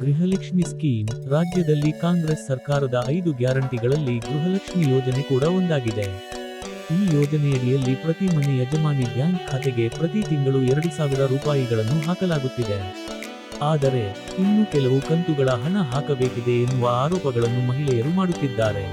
Gruhalakshmi scheme ರಾಜ್ಯದಲ್ಲಿ ಕಾಂಗ್ರೆಸ್ ಸರ್ಕಾರದ ಐದು ಗ್ಯಾರಂಟಿಗಳಲ್ಲಿ ಗೃಹಲಕ್ಷ್ಮಿ ಯೋಜನೆ ಕೂಡ ಒಂದಾಗಿದೆ. ಈ ಯೋಜನೆಯಡಿಯಲ್ಲಿ ಪ್ರತಿ ಮನೆ ಯಜಮಾನಿ ಬ್ಯಾಂಕ್ ಖಾತೆಗೆ ಪ್ರತಿ ತಿಂಗಳು ಎರಡು ಸಾವಿರ ರೂಪಾಯಿಗಳನ್ನು ಹಾಕಲಾಗುತ್ತಿದೆ. ಆದರೆ, ಇನ್ನು ಕೆಲವು ಕಂತುಗಳ ಹಣ ಹಾಕಬೇಕಿದೆ ಎನ್ನುವ ಆರೋಪಗಳನ್ನು ಮಹಿಳೆಯರು ಮಾಡುತ್ತಿದ್ದಾರೆ.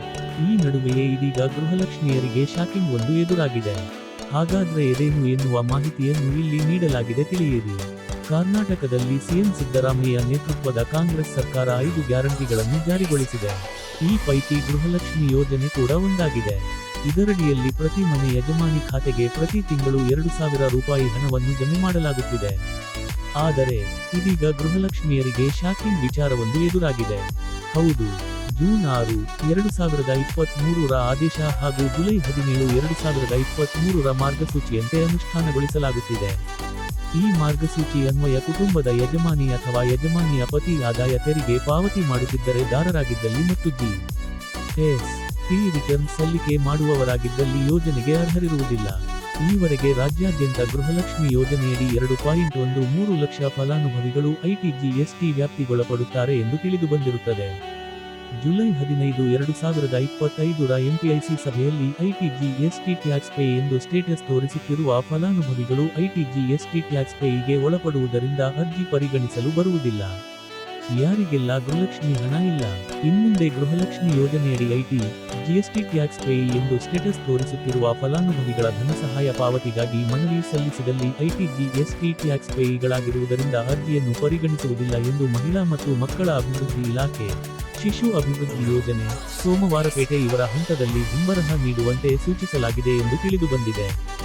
ಈ ನಡುವೆಯೇ ಇದೀಗ ಗೃಹಲಕ್ಷ್ಮಿಯರಿಗೆ ಶಾಕಿಂಗ್ ಒಂದು ಎದುರಾಗಿದೆ. ಹಾಗಾದ್ರೆ ಎದೇನು ಎನ್ನುವ ಮಾಹಿತಿಯನ್ನು ಇಲ್ಲಿ ನೀಡಲಾಗಿದೆ ತಿಳಿಯಿರಿ. ಕರ್ನಾಟಕದಲ್ಲಿ ಸಿಎಂ ಸಿದ್ದರಾಮಯ್ಯ ನೇತೃತ್ವದ ಕಾಂಗ್ರೆಸ್ ಸರ್ಕಾರ ಐದು ಗ್ಯಾರಂಟಿಗಳನ್ನು ಜಾರಿಗೊಳಿಸಿದೆ. ಈ ಪೈಕಿ ಗೃಹಲಕ್ಷ್ಮಿ ಯೋಜನೆ ಕೂಡ ಒಂದಾಗಿದೆ. ಇದರಡಿಯಲ್ಲಿ ಪ್ರತಿ ಮನೆ ಯಜಮಾನಿ ಖಾತೆಗೆ ಪ್ರತಿ ತಿಂಗಳು ಎರಡು ಸಾವಿರ ರೂಪಾಯಿ ಹಣವನ್ನು ಜಮೆ ಮಾಡಲಾಗುತ್ತಿದೆ. ಆದರೆ, ಇದೀಗ ಗೃಹಲಕ್ಷ್ಮಿಯರಿಗೆ ಶಾಕಿಂಗ್ ವಿಚಾರವೊಂದು ಎದುರಾಗಿದೆ. ಹೌದು, ಜೂನ್ ಆರು, ಎರಡು ಸಾವಿರದ ಇಪ್ಪತ್ತ್ ಮೂರರ ಆದೇಶ ಹಾಗೂ ಜುಲೈ ಹದಿನೇಳು, ಎರಡು ಸಾವಿರದ ಇಪ್ಪತ್ತ್ ಮೂರರ ಮಾರ್ಗಸೂಚಿಯಂತೆ ಅನುಷ್ಠಾನಗೊಳಿಸಲಾಗುತ್ತಿದೆ. ಈ ಮಾರ್ಗಸೂಚಿ ಅನ್ವಯ ಕುಟುಂಬದ ಯಜಮಾನಿ ಅಥವಾ ಯಜಮಾನಿಯ ಪತಿ ಆದಾಯ ತೆರಿಗೆ ಪಾವತಿ ಮಾಡುತ್ತಿದ್ದರೆ ದಾರರಾಗಿದ್ದಲ್ಲಿ ಮತ್ತು ಜಿ ಎಸ್. ಟಿ. ರಿಟರ್ನ್ ಸಲ್ಲಿಕೆ ಮಾಡುವವರಾಗಿದ್ದಲ್ಲಿ ಯೋಜನೆಗೆ ಅರ್ಹರಿರುವುದಿಲ್ಲ. ಈವರೆಗೆ ರಾಜ್ಯಾದ್ಯಂತ ಗೃಹಲಕ್ಷ್ಮಿ ಯೋಜನೆಯಡಿ ಎರಡು ಪಾಯಿಂಟ್ ಒಂದು ಮೂರು ಲಕ್ಷ ಫಲಾನುಭವಿಗಳು ಐಟಿಜಿಎಸ್ಟಿ ವ್ಯಾಪ್ತಿಗೊಳಪಡುತ್ತಾರೆ ಎಂದು ತಿಳಿದು ಬಂದಿರುತ್ತದೆ. ಜುಲೈ ಹದಿನೈದು, ಎರಡು ಸಾವಿರದ ಇಪ್ಪತ್ತೈದರ ಎಂಪಿಐಸಿ ಸಭೆಯಲ್ಲಿ ಐಟಿಜಿಎಸ್ಟಿ ಟ್ಯಾಕ್ಸ್ ಪೇ ಎಂದು ಸ್ಟೇಟಸ್ ತೋರಿಸುತ್ತಿರುವ ಫಲಾನುಭವಿಗಳು ಐಟಿಜಿಎಸ್ಟಿ ಟ್ಯಾಕ್ಸ್ ಪೇಯಿಗೆ ಒಳಪಡುವುದರಿಂದ ಅರ್ಜಿ ಪರಿಗಣಿಸಲು ಬರುವುದಿಲ್ಲ. ಯಾರಿಗೆಲ್ಲ ಗೃಹಲಕ್ಷ್ಮಿ ಹಣ ಇಲ್ಲ, ಇನ್ಮುಂದೆ ಗೃಹಲಕ್ಷ್ಮಿ ಯೋಜನೆಯಡಿ ಐಟಿ ಜಿಎಸ್ಟಿ ಟ್ಯಾಕ್ಸ್ ಪೇ ಎಂದು ಸ್ಟೇಟಸ್ ತೋರಿಸುತ್ತಿರುವ ಫಲಾನುಭವಿಗಳ ಧನ ಸಹಾಯ ಪಾವತಿಗಾಗಿ ಮನವಿ ಸಲ್ಲಿಸಿದಲ್ಲಿ ಐಟಿ ಜಿಎಸ್ಟಿ ಟ್ಯಾಕ್ಸ್ ಪೇಯಿಗಳಾಗಿರುವುದರಿಂದ ಅರ್ಜಿಯನ್ನು ಪರಿಗಣಿಸುವುದಿಲ್ಲ ಎಂದು ಮಹಿಳಾ ಮತ್ತು ಮಕ್ಕಳ ಅಭಿವೃದ್ಧಿ ಇಲಾಖೆ ಶಿಶು ಅಭಿವೃದ್ಧಿ ಯೋಜನೆ. ಸೋಮವಾರಪೇಟೆ ಇವರ ಹಂತದಲ್ಲಿ ಹಿಂಬರಹ ನೀಡುವಂತೆ ಸೂಚಿಸಲಾಗಿದೆ ಎಂದು ತಿಳಿದುಬಂದಿದೆ